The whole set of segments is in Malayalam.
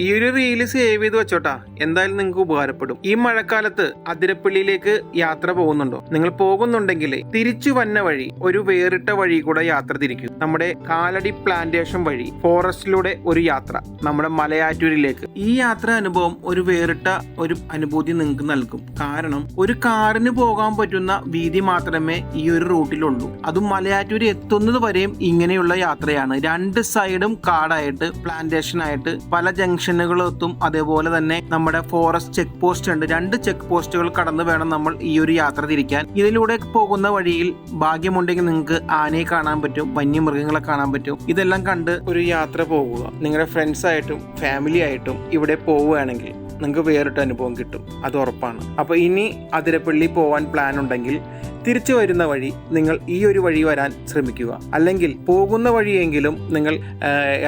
ഈ ഒരു റീൽ സേവ് ചെയ്ത് വെച്ചോട്ടാ. എന്തായാലും നിങ്ങൾക്ക് ഉപകാരപ്പെടും. ഈ മഴക്കാലത്ത് അതിരപ്പള്ളിയിലേക്ക് യാത്ര പോകുന്നുണ്ടോ? നിങ്ങൾ പോകുന്നുണ്ടെങ്കിൽ തിരിച്ചു വന്ന വഴി ഒരു വേറിട്ട വഴി കൂടെ യാത്ര തിരിക്കും. നമ്മുടെ കാലടി പ്ലാന്റേഷൻ വഴി ഫോറസ്റ്റിലൂടെ ഒരു യാത്ര നമ്മുടെ മലയാറ്റൂരിലേക്ക്. ഈ യാത്ര അനുഭവം ഒരു വേറിട്ട ഒരു അനുഭൂതി നിങ്ങൾക്ക് നൽകും. കാരണം ഒരു കാറിന് പോകാൻ പറ്റുന്ന വീതി മാത്രമേ ഈ ഒരു റൂട്ടിലുള്ളൂ. അതും മലയാറ്റൂർ എത്തുന്നത് വരെയും ഇങ്ങനെയുള്ള യാത്രയാണ്. രണ്ട് സൈഡും കാടായിട്ട് പ്ലാന്റേഷൻ ആയിട്ട് പല ജംഗ്ഷനുകളെത്തും അതേപോലെ തന്നെ നമ്മുടെ ഫോറസ്റ്റ് ചെക്ക് പോസ്റ്റ് ഉണ്ട്. രണ്ട് ചെക്ക് പോസ്റ്റുകൾ കടന്നു വേണം നമ്മൾ ഈ ഒരു യാത്ര തിരിക്കാൻ. ഇതിലൂടെ പോകുന്ന വഴിയിൽ ഭാഗ്യമുണ്ടെങ്കിൽ നിങ്ങൾക്ക് ആനയെ കാണാൻ പറ്റും വന്യമൃഗങ്ങളെ കാണാൻ പറ്റും. ഇതെല്ലാം കണ്ട് ഒരു യാത്ര പോകുക. നിങ്ങളുടെ ഫ്രണ്ട്സ് ആയിട്ടും ഫാമിലി ആയിട്ടും ഇവിടെ പോവുകയാണെങ്കിൽ നിങ്ങൾക്ക് വേറിട്ട അനുഭവം കിട്ടും. അത് ഉറപ്പാണ്. അപ്പോൾ ഇനി അതിരപ്പള്ളി പോകാൻ പ്ലാൻ ഉണ്ടെങ്കിൽ തിരിച്ചു വരുന്ന വഴി നിങ്ങൾ ഈ ഒരു വഴി വരാൻ ശ്രമിക്കുക. അല്ലെങ്കിൽ പോകുന്ന വഴിയെങ്കിലും നിങ്ങൾ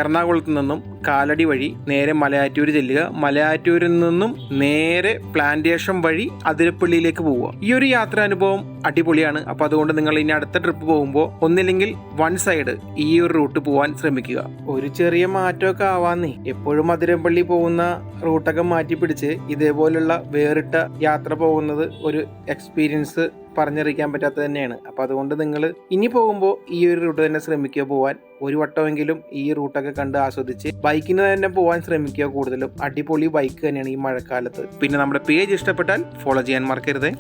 എറണാകുളത്ത് നിന്നും കാലടി വഴി നേരെ മലയാറ്റൂർ ചെല്ലുക. മലയാറ്റൂരിൽ നിന്നും നേരെ പ്ലാന്റേഷൻ വഴി അതിരപ്പള്ളിയിലേക്ക് പോവുക. ഈ ഒരു യാത്രാനുഭവം അടിപൊളിയാണ്. അപ്പോൾ അതുകൊണ്ട് നിങ്ങൾ ഇനി അടുത്ത ട്രിപ്പ് പോകുമ്പോൾ ഒന്നില്ലെങ്കിൽ വൺ സൈഡ് ഈ ഒരു റൂട്ട് പോകാൻ ശ്രമിക്കുക. ഒരു ചെറിയ മാറ്റമൊക്കെ ആവാന്നേ. എപ്പോഴും അതിരപ്പള്ളി പോകുന്ന റൂട്ടൊക്കെ മാറ്റി പിടിച്ച് ഇതേപോലുള്ള വേറിട്ട യാത്ര പോകുന്നത് ഒരു എക്സ്പീരിയൻസ് പറഞ്ഞറിയിക്കാൻ പറ്റാത്തത് തന്നെയാണ്. അപ്പോൾ അതുകൊണ്ട് നിങ്ങൾ ഇനി പോകുമ്പോൾ ഈ ഒരു റൂട്ട് തന്നെ ശ്രമിക്കുക പോകാൻ ഒരു വട്ടമെങ്കിലും ഈ റൂട്ടൊക്കെ കണ്ട് ആസ്വദിച്ച് ബൈക്കിന് തന്നെ പോകാൻ ശ്രമിക്കുക കൂടുതലും. അടിപൊളി ബൈക്ക് തന്നെയാണ് ഈ മഴക്കാലത്ത്. പിന്നെ നമ്മുടെ പേജ് ഇഷ്ടപ്പെട്ടാൽ ഫോളോ ചെയ്യാൻ മറക്കരുത്.